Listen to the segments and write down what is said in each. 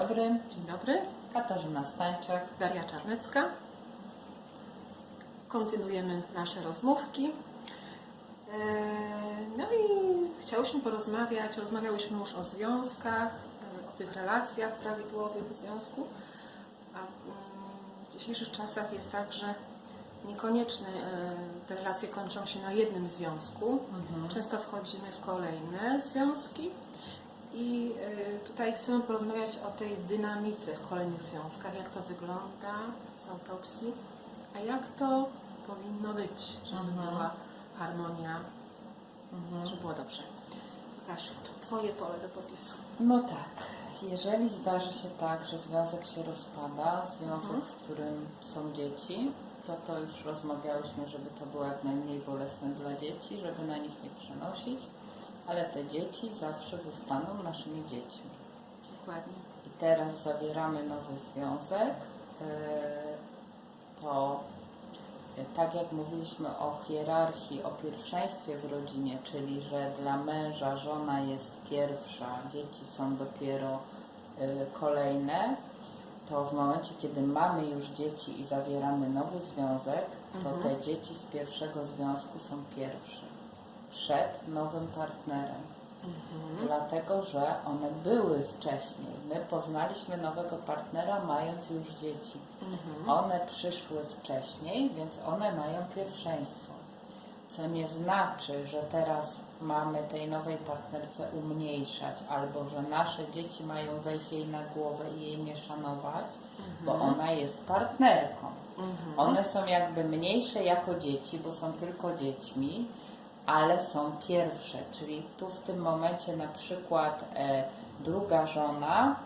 dobry. Dzień dobry, Katarzyna Stańczak. Daria Czarnecka. Kontynuujemy nasze rozmówki. Eee, No i chciałyśmy porozmawiać, rozmawiałyśmy już o związkach, e, o tych relacjach prawidłowych w związku, a mm, w dzisiejszych czasach jest tak, że niekoniecznie e, te relacje kończą się na jednym związku. Często wchodzimy w kolejne związki i y, tutaj chcemy porozmawiać o tej dynamice w kolejnych związkach, jak to wygląda z autopsji, a jak to powinno być, żeby była harmonia, żeby było dobrze. Kasiu, to Twoje pole do popisu. No tak, jeżeli zdarzy się tak, że związek się rozpada, związek, w którym są dzieci, to to już rozmawiałyśmy, żeby to było jak najmniej bolesne dla dzieci, żeby na nich nie przenosić, ale te dzieci zawsze zostaną naszymi dziećmi. Dokładnie. i teraz zawieramy nowy związek, e, to e, tak jak mówiliśmy o hierarchii, o pierwszeństwie w rodzinie, czyli że dla męża żona jest pierwsza, dzieci są dopiero e, kolejne, to w momencie, kiedy mamy już dzieci i zawieramy nowy związek, to te dzieci z pierwszego związku są pierwsze przed nowym partnerem. Dlatego, że one były wcześniej. My poznaliśmy nowego partnera mając już dzieci. One przyszły wcześniej, więc one mają pierwszeństwo. Co nie znaczy, że teraz mamy tej nowej partnerce umniejszać, albo że nasze dzieci mają wejść jej na głowę i jej nie szanować, bo ona jest partnerką. One są jakby mniejsze jako dzieci, bo są tylko dziećmi, ale są pierwsze, czyli tu w tym momencie na przykład e, druga żona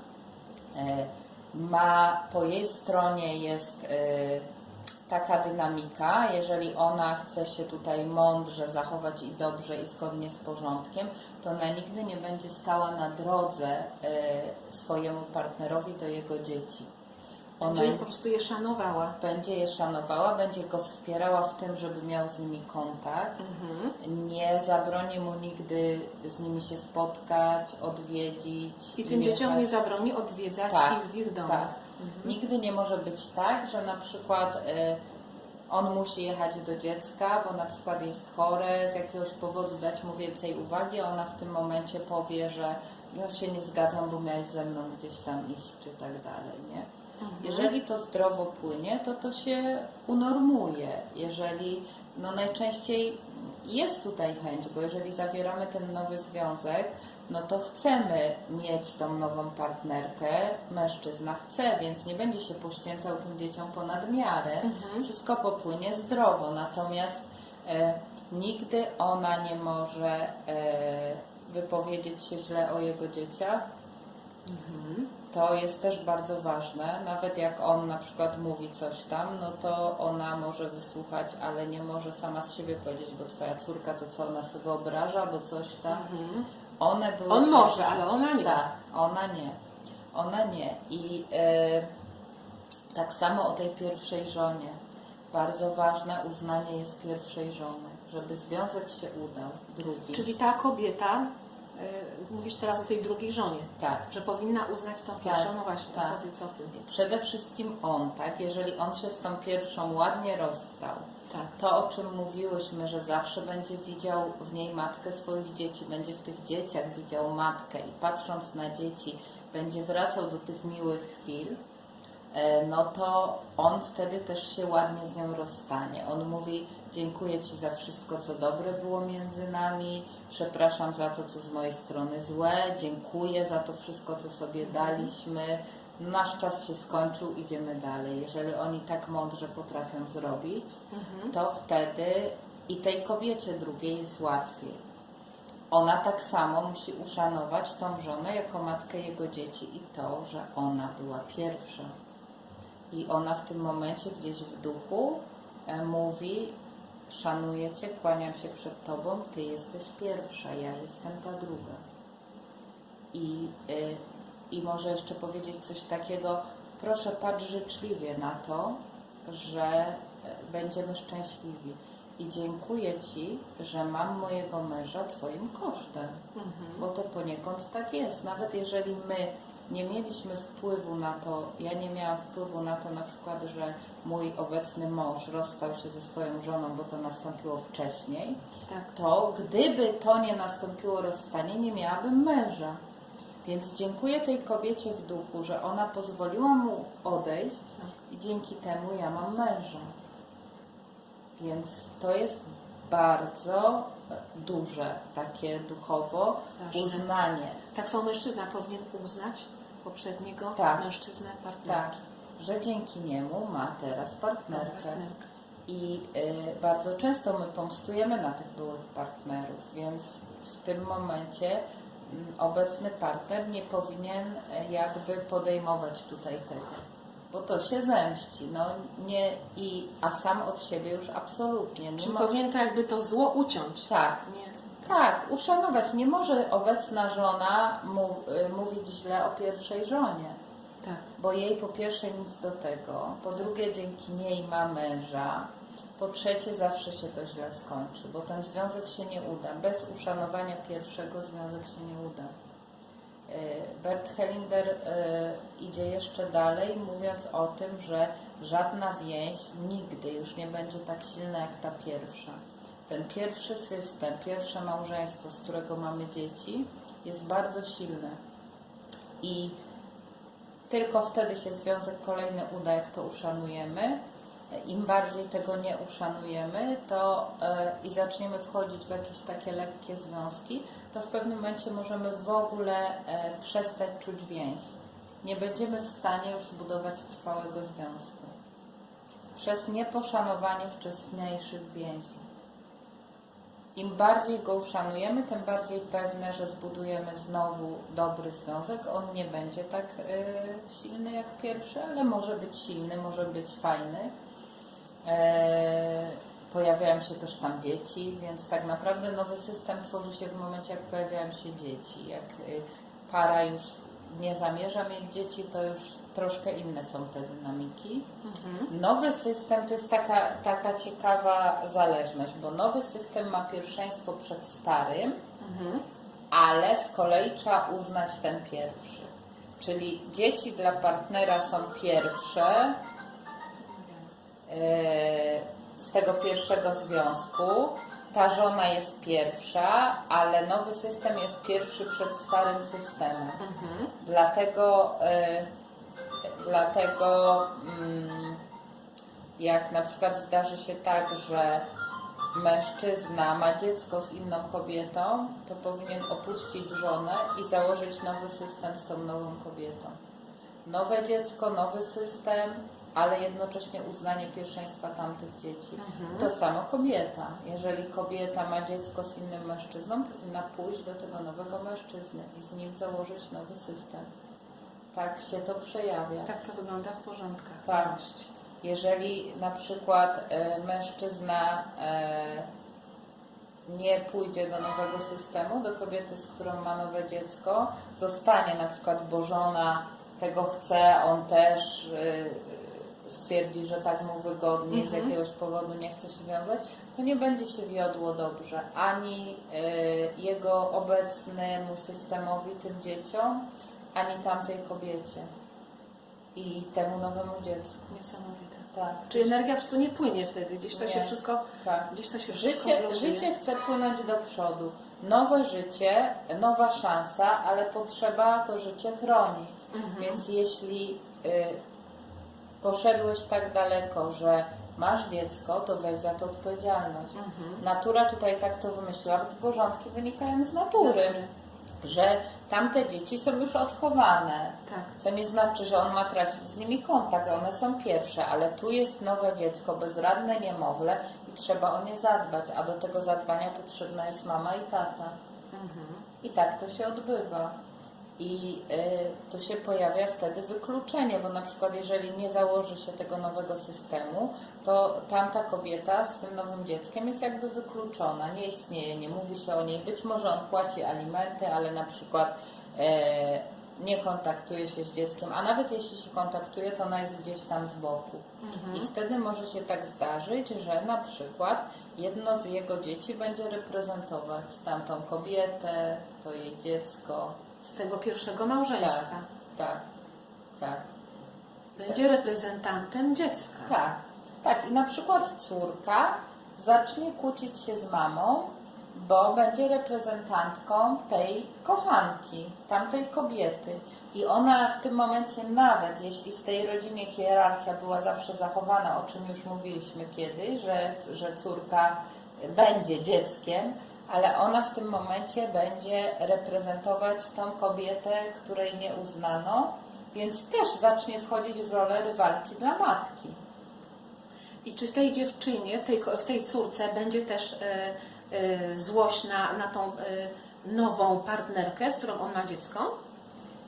e, ma po jej stronie jest e, taka dynamika, jeżeli ona chce się tutaj mądrze zachować i dobrze i zgodnie z porządkiem, to ona nigdy nie będzie stała na drodze e, swojemu partnerowi do jego dzieci. Ona Będzie po prostu je szanowała. będzie je szanowała, będzie go wspierała w tym, żeby miał z nimi kontakt. Nie zabroni mu nigdy z nimi się spotkać, odwiedzić. I tym jechać. dzieciom nie zabroni odwiedzać tak, ich w ich domu. tak. Nigdy nie może być tak, że na przykład y, on musi jechać do dziecka, bo na przykład jest chore, z jakiegoś powodu dać mu więcej uwagi, a ona w tym momencie powie, że ja się nie zgadzam, bo miałeś ze mną gdzieś tam iść, czy tak dalej, nie? Jeżeli to zdrowo płynie, to to się unormuje. Jeżeli, no najczęściej jest tutaj chęć, bo jeżeli zawieramy ten nowy związek, no to chcemy mieć tą nową partnerkę, mężczyzna chce, więc nie będzie się poświęcał tym dzieciom ponad miarę. Wszystko popłynie zdrowo, natomiast e, nigdy ona nie może e, wypowiedzieć się źle o jego dzieciach, to jest też bardzo ważne. Nawet jak on na przykład mówi coś tam, no to ona może wysłuchać, ale nie może sama z siebie powiedzieć, bo twoja córka to co ona sobie wyobraża, bo coś tam. One były On może, ale ona nie. Tak, ona nie. Ona nie. I e, tak samo o tej pierwszej żonie. Bardzo ważne uznanie jest pierwszej żony, żeby związek się udał, drugi. Czyli ta kobieta, mówisz teraz o tej drugiej żonie, tak. że powinna uznać tą pierwszą, no właśnie, tak. powiedz o tym. Przede wszystkim on, tak? Jeżeli on się z tą pierwszą ładnie rozstał, Tak. to o czym mówiłyśmy, że zawsze będzie widział w niej matkę swoich dzieci, będzie w tych dzieciach widział matkę i patrząc na dzieci będzie wracał do tych miłych chwil, e, no to on wtedy też się ładnie z nią rozstanie. On mówi: Dziękuję Ci za wszystko, co dobre było między nami, przepraszam za to, co z mojej strony złe, dziękuję za to wszystko, co sobie daliśmy. Nasz czas się skończył, idziemy dalej. Jeżeli oni tak mądrze potrafią zrobić, to wtedy i tej kobiecie drugiej jest łatwiej. Ona tak samo musi uszanować tą żonę jako matkę jego dzieci i to, że ona była pierwsza. I ona w tym momencie gdzieś w duchu e, mówi: Szanuję Cię, kłaniam się przed Tobą, Ty jesteś pierwsza, ja jestem ta druga. I, y, I może jeszcze powiedzieć coś takiego: proszę patrz życzliwie na to, że e, będziemy szczęśliwi. I dziękuję Ci, że mam mojego męża Twoim kosztem, bo to poniekąd tak jest. Nawet jeżeli my nie mieliśmy wpływu na to, ja nie miałam wpływu na to na przykład, że mój obecny mąż rozstał się ze swoją żoną, bo to nastąpiło wcześniej, Tak. to gdyby to nie nastąpiło rozstanie, nie miałabym męża. Więc dziękuję tej kobiecie w duchu, że ona pozwoliła mu odejść i dzięki temu ja mam męża. Więc to jest bardzo duże takie duchowo Ważne. uznanie. Tak samo mężczyzna powinien uznać poprzedniego Tak. mężczyznę partnera. Tak, że dzięki niemu ma teraz partnerkę. Partnerkę. I y, bardzo często my pomstujemy na tych byłych partnerów, więc w tym momencie mm, obecny partner nie powinien e, jakby podejmować tutaj tego, bo to się zemści, no nie i a sam od siebie już absolutnie nie Czyli ma. powinien to jakby to zło uciąć. Tak, Nie. tak, uszanować. Nie może obecna żona y, mówić źle o pierwszej żonie Tak. bo jej po pierwsze nic do tego, po drugie dzięki niej ma męża, po trzecie zawsze się to źle skończy, bo ten związek się nie uda. Bez uszanowania pierwszego związek się nie uda. E, Bert Hellinger e, idzie jeszcze dalej, mówiąc o tym, że żadna więź nigdy już nie będzie tak silna jak ta pierwsza. Ten pierwszy system, pierwsze małżeństwo, z którego mamy dzieci, jest bardzo silne. I tylko wtedy się związek kolejny uda, jak to uszanujemy. Im bardziej tego nie uszanujemy, to e, i zaczniemy wchodzić w jakieś takie lekkie związki, to w pewnym momencie możemy w ogóle e, przestać czuć więź. Nie będziemy w stanie już zbudować trwałego związku. Przez nieposzanowanie wcześniejszych więzi. Im bardziej go uszanujemy, tym bardziej pewne, że zbudujemy znowu dobry związek. On nie będzie tak y, silny jak pierwszy, ale może być silny, może być fajny. E, pojawiają się też tam dzieci, więc tak naprawdę nowy system tworzy się w momencie, jak pojawiają się dzieci. Jak y, para już nie zamierza mieć dzieci, to już troszkę inne są te dynamiki. Nowy system to jest taka, taka ciekawa zależność, bo nowy system ma pierwszeństwo przed starym, ale z kolei trzeba uznać ten pierwszy. Czyli dzieci dla partnera są pierwsze z tego pierwszego związku. Ta żona jest pierwsza, ale nowy system jest pierwszy przed starym systemem. Dlatego, e, dlatego mm, jak na przykład zdarzy się tak, że mężczyzna ma dziecko z inną kobietą, to powinien opuścić żonę i założyć nowy system z tą nową kobietą. Nowe dziecko, nowy system, ale jednocześnie uznanie pierwszeństwa tamtych dzieci. To samo kobieta. Jeżeli kobieta ma dziecko z innym mężczyzną, powinna pójść do tego nowego mężczyzny i z nim założyć nowy system. Tak się to przejawia. Tak to wygląda w porządkach. Tak. Jeżeli na przykład e, mężczyzna e, nie pójdzie do nowego systemu, do kobiety, z którą ma nowe dziecko, zostanie na przykład, bo żona tego chce, on też e, stwierdzi, że tak mu wygodniej, z jakiegoś powodu nie chce się wiązać, to nie będzie się wiodło dobrze ani e, jego obecnemu systemowi, tym dzieciom, ani tamtej kobiecie i temu nowemu dziecku. Niesamowite. Tak. Czyli energia po prostu nie płynie wtedy. Gdzieś to Nie. się wszystko, Tak. gdzieś to się Życie, życie chce płynąć do przodu. Nowe życie, nowa szansa, ale potrzeba to życie chronić. Więc jeśli y, poszedłeś tak daleko, że masz dziecko, to weź za to odpowiedzialność. Natura tutaj tak to wymyśliła, bo te porządki wynikają z natury. natury. Że tamte dzieci są już odchowane. Tak. Co nie znaczy, że on ma tracić z nimi kontakt, one są pierwsze, ale tu jest nowe dziecko, bezradne niemowlę i trzeba o nie zadbać, a do tego zadbania potrzebna jest mama i tata. I tak to się odbywa. I y, tu się pojawia wtedy wykluczenie, bo na przykład jeżeli nie założy się tego nowego systemu, to tamta kobieta z tym nowym dzieckiem jest jakby wykluczona, nie istnieje, nie mówi się o niej. Być może on płaci alimenty, ale na przykład e, nie kontaktuje się z dzieckiem, a nawet jeśli się kontaktuje, to ona jest gdzieś tam z boku. I wtedy może się tak zdarzyć, że na przykład jedno z jego dzieci będzie reprezentować tamtą kobietę, to jej dziecko. Z tego pierwszego małżeństwa. Tak. tak, tak. Będzie reprezentantem dziecka. Tak, tak. I na przykład córka zacznie kłócić się z mamą, bo będzie reprezentantką tej kochanki, tamtej kobiety. I ona w tym momencie, nawet jeśli w tej rodzinie hierarchia była zawsze zachowana, o czym już mówiliśmy kiedyś, że, że córka będzie dzieckiem, ale ona w tym momencie będzie reprezentować tą kobietę, której nie uznano, więc też zacznie wchodzić w rolę rywalki dla matki. I czy w tej dziewczynie, w tej, w tej córce będzie też e, e, złość na, na tą e, nową partnerkę, z którą on ma dziecko?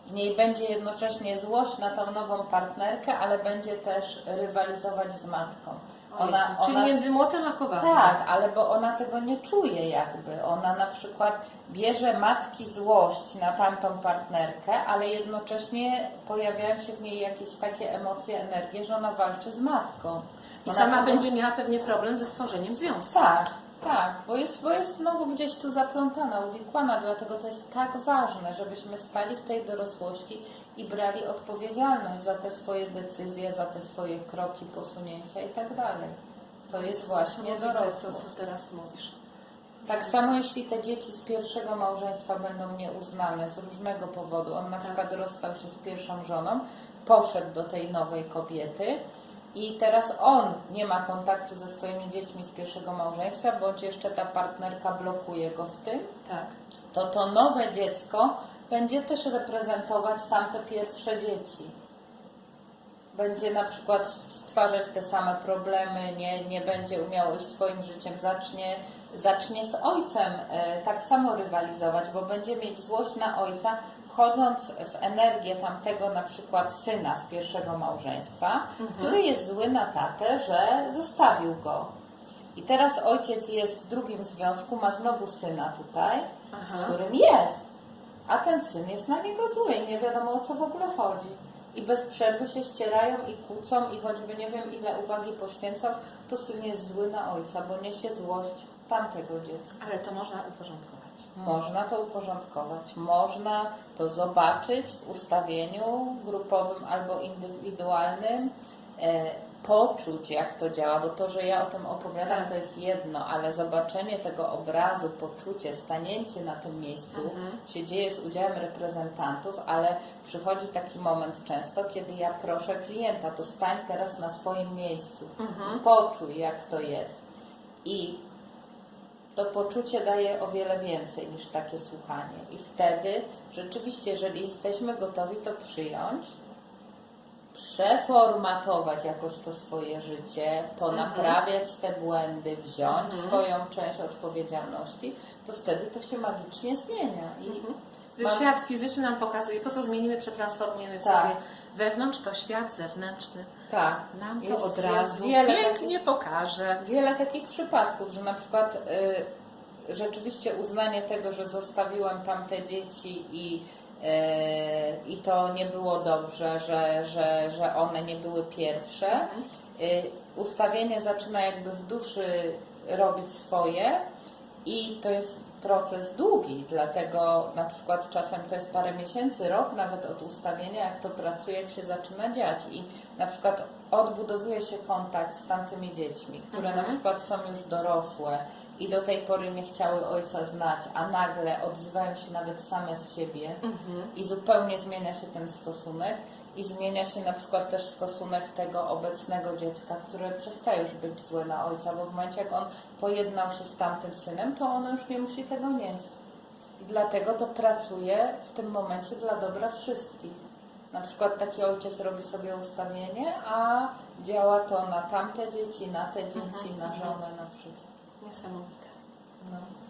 W niej będzie jednocześnie złość na tą nową partnerkę, ale będzie też rywalizować z matką. Ona, Czyli ona, między młotem a kowadłem. tak, ale bo ona tego nie czuje jakby. Ona na przykład bierze matki złość na tamtą partnerkę, ale jednocześnie pojawiają się w niej jakieś takie emocje, energie, że ona walczy z matką. I Ona sama tego- będzie miała pewnie problem ze stworzeniem związku. tak, tak, bo jest, bo jest znowu gdzieś tu zaplątana, uwikłana, dlatego to jest tak ważne, żebyśmy stali w tej dorosłości i brali odpowiedzialność za te swoje decyzje, za te swoje kroki, posunięcia i tak dalej. To jest właśnie dorosłość. co teraz mówisz. Tak samo jeśli te dzieci z pierwszego małżeństwa będą nieuznane z różnego powodu. On na Tak. przykład rozstał się z pierwszą żoną, poszedł do tej nowej kobiety i teraz on nie ma kontaktu ze swoimi dziećmi z pierwszego małżeństwa, bądź jeszcze ta partnerka blokuje go w tym, Tak. to to nowe dziecko będzie też reprezentować tamte pierwsze dzieci. Będzie na przykład stwarzać te same problemy, nie, nie będzie umiało iść swoim życiem, zacznie, zacznie z ojcem e, tak samo rywalizować, bo będzie mieć złość na ojca, wchodząc w energię tamtego na przykład syna z pierwszego małżeństwa, który jest zły na tatę, że zostawił go. I teraz ojciec jest w drugim związku, ma znowu syna tutaj, Aha. z którym jest. A ten syn jest na niego zły i nie wiadomo o co w ogóle chodzi. I bez przerwy się ścierają i kłócą i choćby nie wiem ile uwagi poświęcał, to syn jest zły na ojca, bo niesie złość tamtego dziecka. Ale to można uporządkować. Można to uporządkować, można to zobaczyć w ustawieniu grupowym albo indywidualnym, e, poczuć jak to działa, bo to, że ja o tym opowiadam, Tak. to jest jedno, ale zobaczenie tego obrazu, poczucie, stanięcie na tym miejscu się dzieje z udziałem reprezentantów, ale przychodzi taki moment często, kiedy ja proszę klienta, to stań teraz na swoim miejscu, poczuj jak to jest. I to poczucie daje o wiele więcej niż takie słuchanie. I wtedy rzeczywiście, jeżeli jesteśmy gotowi to przyjąć, przeformatować jakoś to swoje życie, ponaprawiać te błędy, wziąć swoją część odpowiedzialności, to wtedy to się magicznie zmienia. I Gdy mam- świat fizyczny nam pokazuje, to co zmienimy, przetransformujemy w Tak. sobie wewnątrz, to świat zewnętrzny tak, nam to jest, od razu wiele pięknie pokaże. wiele takich przypadków, że na przykład y, rzeczywiście uznanie tego, że zostawiłam tamte dzieci i, y, i to nie było dobrze, że, że, że one nie były pierwsze. Y, ustawienie zaczyna jakby w duszy robić swoje i to jest proces długi, dlatego na przykład czasem to jest parę miesięcy, rok nawet od ustawienia, jak to pracuje, jak się zaczyna dziać. I na przykład odbudowuje się kontakt z tamtymi dziećmi, które na przykład są już dorosłe i do tej pory nie chciały ojca znać, a nagle odzywają się nawet same z siebie i zupełnie zmienia się ten stosunek i zmienia się na przykład też stosunek tego obecnego dziecka, które przestaje już być złe na ojca, bo w momencie jak on pojednał się z tamtym synem, to ono już nie musi tego nieść. I dlatego to pracuje w tym momencie dla dobra wszystkich. Na przykład taki ojciec robi sobie ustawienie, a działa to na tamte dzieci, na te dzieci, na żonę, na wszystko. Niesamowite. No.